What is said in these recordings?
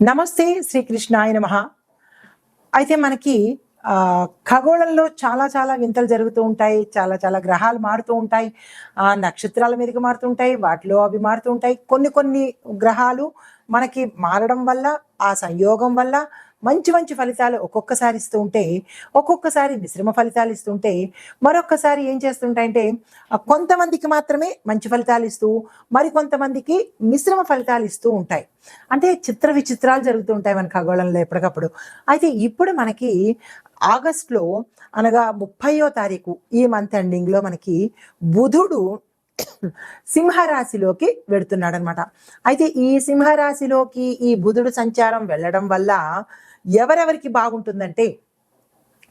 నమస్తే శ్రీకృష్ణాయ నమ. అయితే మనకి ఖగోళంలో చాలా చాలా వింతలు జరుగుతూ ఉంటాయి చాలా చాలా గ్రహాలు మారుతూ ఉంటాయి ఆ, నక్షత్రాల మీదకి మారుతూ ఉంటాయి వాటిలో అవి మారుతూ ఉంటాయి. కొన్ని కొన్ని గ్రహాలు మనకి మారడం వల్ల ఆ సంయోగం వల్ల మంచి మంచి ఫలితాలు ఒక్కొక్కసారి ఇస్తూ ఉంటే ఒక్కొక్కసారి మిశ్రమ ఫలితాలు ఇస్తుంటే మరొక్కసారి ఏం చేస్తుంటాయంటే కొంతమందికి మాత్రమే మంచి ఫలితాలు ఇస్తూ మరికొంతమందికి మిశ్రమ ఫలితాలు ఇస్తూ ఉంటాయి. అంటే చిత్ర విచిత్రాలు జరుగుతూ ఉంటాయి మన ఖగోళంలో ఎప్పటికప్పుడు. అయితే ఇప్పుడు మనకి ఆగస్ట్లో అనగా ముప్పయో తారీఖు ఈ మంత్ ఎండింగ్లో మనకి బుధుడు సింహరాశిలోకి వెడుతున్నాడు అనమాట అయితే ఈ సింహరాశిలోకి ఈ బుధుడు సంచారం వెళ్ళడం వల్ల ఎవరెవరికి బాగుంటుందంటే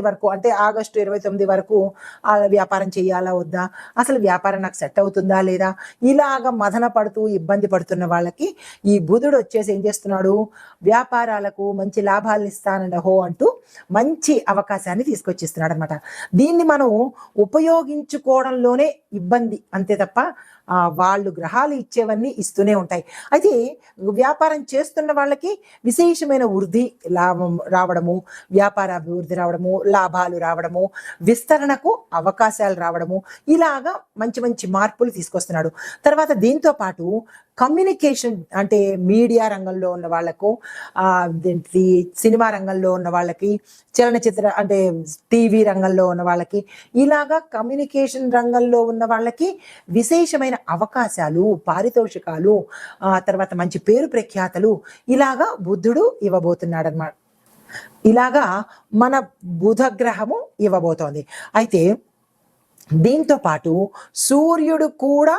వరకు అంటే ఆగస్టు ఇరవై తొమ్మిది వరకు ఆ వ్యాపారం చేయాలా వద్దా? అసలు వ్యాపారం నాకు సెట్ అవుతుందా లేదా? ఇలాగ మదన పడుతూ ఇబ్బంది పడుతున్న వాళ్ళకి ఈ బుధుడు వచ్చేసి ఏం చేస్తున్నాడు? వ్యాపారాలకు మంచి లాభాలు ఇస్తానండి హో అంటూ మంచి అవకాశాన్ని తీసుకొచ్చిస్తున్నాడు అనమాట దీన్ని మనం ఉపయోగించుకోవడంలోనే ఇబ్బంది అంతే తప్ప వాళ్ళు గ్రహాలు ఇచ్చేవన్నీ ఇస్తూనే ఉంటాయి. అయితే వ్యాపారం చేస్తున్న వాళ్ళకి విశేషమైన వృద్ధి లాభం రావడము వ్యాపార అభివృద్ధి రావడము లాభాలు రావడము విస్తరణకు అవకాశాలు రావడము ఇలాగా మంచి మంచి మార్పులు తీసుకొస్తున్నాడు. తర్వాత దీంతో పాటు కమ్యూనికేషన్ అంటే మీడియా రంగంలో ఉన్న వాళ్ళకు సినిమా రంగంలో ఉన్న వాళ్ళకి చలనచిత్ర అంటే టీవీ రంగంలో ఉన్న వాళ్ళకి ఇలాగా కమ్యూనికేషన్ రంగంలో ఉన్న వాళ్ళకి విశేషమైన అవకాశాలు పారితోషికాలు ఆ తర్వాత మంచి పేరు ప్రఖ్యాతలు ఇలాగా బుద్ధుడు ఇవ్వబోతున్నాడు అనమాట ఇలాగా మన బుధగ్రహము ఇవ్వబోతోంది. అయితే దీంతో పాటు సూర్యుడు కూడా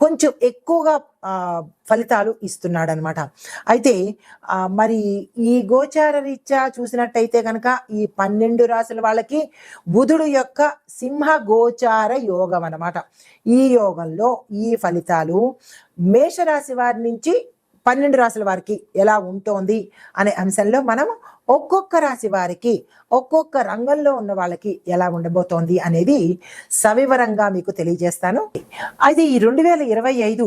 కొంచెం ఎక్కువగా ఫలితాలు ఇస్తున్నాడు అనమాట అయితే మరి ఈ గోచార రీత్యా చూసినట్టయితే కనుక ఈ పన్నెండు రాశుల వాళ్ళకి బుధుడు యొక్క సింహ గోచార యోగం అనమాట ఈ యోగంలో ఈ ఫలితాలు మేషరాశి వారి నుంచి పన్నెండు రాశుల వారికి ఎలా ఉంటోంది అనే అంశంలో మనం ఒక్కొక్క రాశి వారికి ఒక్కొక్క రంగంలో ఉన్న వాళ్ళకి ఎలా ఉండబోతోంది అనేది సవివరంగా మీకు తెలియజేస్తాను. అయితే ఈ రెండు వేల ఇరవై ఐదు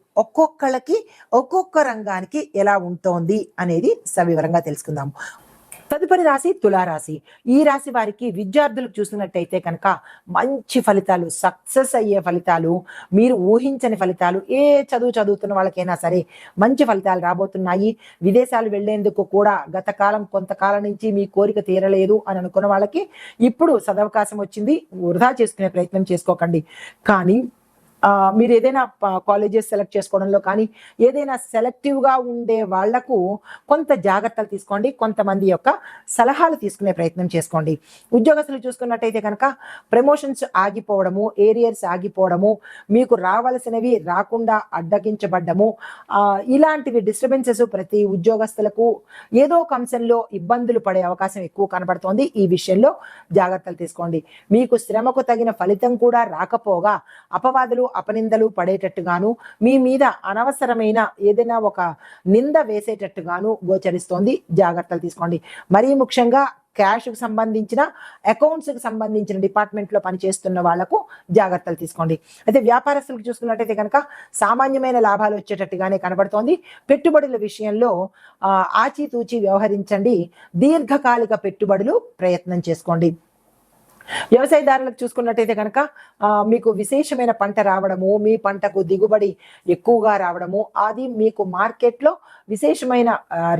ఒక్కొక్కళ్ళకి ఒక్కొక్క రంగానికి ఎలా ఉంటోంది అనేది సవివరంగా తెలుసుకుందాం. తదుపరి రాశి తులారాశి. ఈ రాశి వారికి విద్యార్థులకు చూసినట్టయితే కనుక మంచి ఫలితాలు సక్సెస్ అయ్యే ఫలితాలు మీరు ఊహించని ఫలితాలు ఏ చదువు చదువుతున్న వాళ్ళకైనా సరే మంచి ఫలితాలు రాబోతున్నాయి. విదేశాలు వెళ్ళేందుకు కూడా గత కాలం కొంతకాలం నుంచి మీ కోరిక తీరలేదు అని అనుకున్న వాళ్ళకి ఇప్పుడు సదవకాశం వచ్చింది. వృధా చేసుకునే ప్రయత్నం చేసుకోకండి. కానీ మీరు ఏదైనా కాలేజెస్ సెలెక్ట్ చేసుకోవడంలో కానీ ఏదైనా సెలెక్టివ్గా ఉండే వాళ్ళకు కొంత జాగ్రత్తలు తీసుకోండి. కొంతమంది యొక్క సలహాలు తీసుకునే ప్రయత్నం చేసుకోండి. ఉద్యోగస్తులు చూసుకున్నట్టయితే కనుక ప్రమోషన్స్ ఆగిపోవడము ఏరియర్స్ ఆగిపోవడము మీకు రావాల్సినవి రాకుండా అడ్డగించబడ్డము ఇలాంటివి డిస్టర్బెన్సెస్ ప్రతి ఉద్యోగస్తులకు ఏదో ఒక అంశంలో ఇబ్బందులు పడే అవకాశం ఎక్కువ కనబడుతోంది. ఈ విషయంలో జాగ్రత్తలు తీసుకోండి. మీకు శ్రమకు తగిన ఫలితం కూడా రాకపోగా అపవాదులు అపనిందలు పడేటట్టుగాను మీ మీద అనవసరమైన ఏదైనా ఒక నింద వేసేటట్టుగాను గోచరిస్తోంది. జాగ్రత్తలు తీసుకోండి. మరీ ముఖ్యంగా క్యాష్కు సంబంధించిన అకౌంట్స్కి సంబంధించిన డిపార్ట్మెంట్లో పనిచేస్తున్న వాళ్ళకు జాగ్రత్తలు తీసుకోండి. అయితే వ్యాపారస్తులకు చూసుకున్నట్టయితే కనుక సామాన్యమైన లాభాలు వచ్చేటట్టుగానే కనబడుతోంది. పెట్టుబడుల విషయంలో ఆచితూచి వ్యవహరించండి. దీర్ఘకాలిక పెట్టుబడులు ప్రయత్నం చేసుకోండి. వ్యవసాయదారులకు చూసుకున్నట్టయితే కనుక మీకు విశేషమైన పంట రావడము మీ పంటకు దిగుబడి ఎక్కువగా రావడము అది మీకు మార్కెట్లో విశేషమైన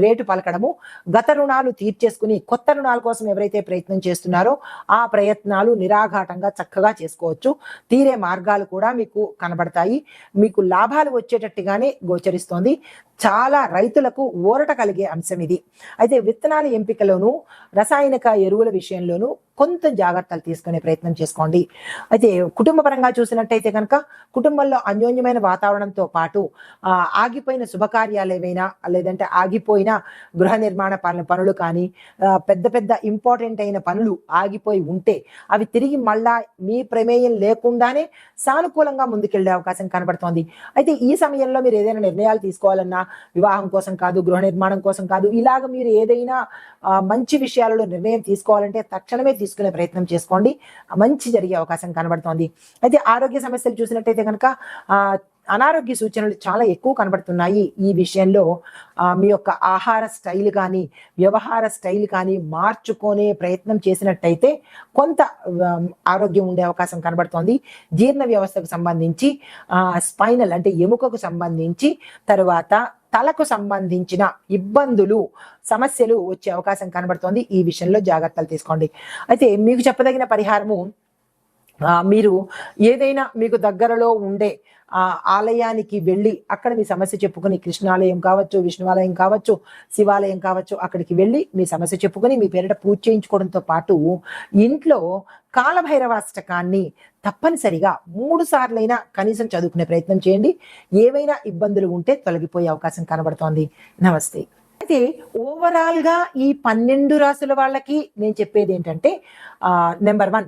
రేటు పలకడము గత రుణాలు తీర్చేసుకుని కొత్త రుణాల కోసం ఎవరైతే ప్రయత్నం చేస్తున్నారో ఆ ప్రయత్నాలు నిరాఘాటంగా చక్కగా చేసుకోవచ్చు. తీరే మార్గాలు కూడా మీకు కనబడతాయి. మీకు లాభాలు వచ్చేటట్టుగానే గోచరిస్తోంది. చాలా రైతులకు ఊరట కలిగే అంశం ఇది. అయితే విత్తనాల ఎంపికలోను రసాయనిక ఎరువుల విషయంలోనూ కొంత జాగ్రత్తలు తీసుకునే ప్రయత్నం చేసుకోండి. అయితే కుటుంబ పరంగా చూసినట్టయితే కనుక కుటుంబంలో అన్యోన్యమైన వాతావరణంతో పాటు ఆగిపోయిన శుభకార్యాలు ఏవైనా లేదంటే ఆగిపోయిన గృహ నిర్మాణ పనులు పనులు కానీ పెద్ద పెద్ద ఇంపార్టెంట్ అయిన పనులు ఆగిపోయి ఉంటే అవి తిరిగి మళ్ళా మీ ప్రమేయం లేకుండానే సానుకూలంగా ముందుకెళ్ళే అవకాశం కనబడుతోంది. అయితే ఈ సమయంలో మీరు ఏదైనా నిర్ణయాలు తీసుకోవాలన్నా వివాహం కోసం కాదు గృహ నిర్మాణం కోసం కాదు ఇలాగ మీరు ఏదైనా మంచి విషయాలలో నిర్ణయం తీసుకోవాలంటే తక్షణమే తీసుకునే ప్రయత్నం చేసుకోండి. మంచి జరిగే అవకాశం కనబడుతోంది. అయితే ఆరోగ్య సమస్యలు చూసినట్టయితే కనుక అనారోగ్య సూచనలు చాలా ఎక్కువ కనబడుతున్నాయి ఈ విషయంలో. మీ యొక్క ఆహార స్టైల్ కానీ వ్యవహార స్టైల్ కానీ మార్చుకునే ప్రయత్నం చేసినట్టయితే కొంత ఆరోగ్యం ఉండే అవకాశం కనబడుతోంది. జీర్ణ వ్యవస్థకు సంబంధించి స్పైనల్ అంటే ఎముకకు సంబంధించి తర్వాత తలకు సంబంధించిన ఇబ్బందులు సమస్యలు వచ్చే అవకాశం కనబడుతోంది. ఈ విషయంలో జాగ్రత్తలు తీసుకోండి. అయితే మీకు చెప్పదగిన పరిహారము మీరు ఏదైనా మీకు దగ్గరలో ఉండే ఆ ఆలయానికి వెళ్ళి అక్కడ మీ సమస్య చెప్పుకొని కృష్ణాలయం కావచ్చు విష్ణువాలయం కావచ్చు శివాలయం కావచ్చు అక్కడికి వెళ్ళి మీ సమస్య చెప్పుకొని మీ పేరిట పూజ చేయించుకోవడంతో పాటు ఇంట్లో కాలభైరవాష్టకాన్ని తప్పనిసరిగా మూడు సార్లైనా కనీసం చదువుకునే ప్రయత్నం చేయండి. ఏవైనా ఇబ్బందులు ఉంటే తొలగిపోయే అవకాశం కనబడుతోంది. నమస్తే. అయితే ఓవరాల్గా ఈ పన్నెండు రాసుల వాళ్ళకి నేను చెప్పేది ఏంటంటే నెంబర్ వన్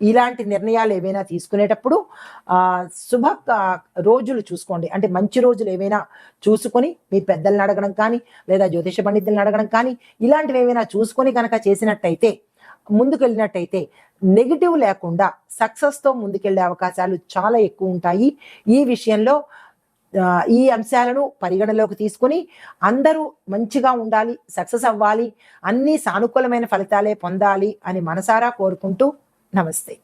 ఇలాంటి నిర్ణయాలు ఏవైనా తీసుకునేటప్పుడు శుభ రోజులు చూసుకోండి. అంటే మంచి రోజులు ఏవైనా చూసుకొని మీ పెద్దల్ని అడగడం కానీ లేదా జ్యోతిష పండితులను అడగడం కానీ ఇలాంటివి ఏమైనా చూసుకొని కనుక చేసినట్టయితే ముందుకు వెళ్ళినట్టయితే నెగిటివ్ లేకుండా సక్సెస్తో ముందుకెళ్ళే అవకాశాలు చాలా ఎక్కువ ఉంటాయి. ఈ విషయంలో ఈ అంశాలను పరిగణలోకి తీసుకొని అందరూ మంచిగా ఉండాలి సక్సెస్ అవ్వాలి అన్ని సానుకూలమైన ఫలితాలే పొందాలి అని మనసారా కోరుకుంటూ నమస్తే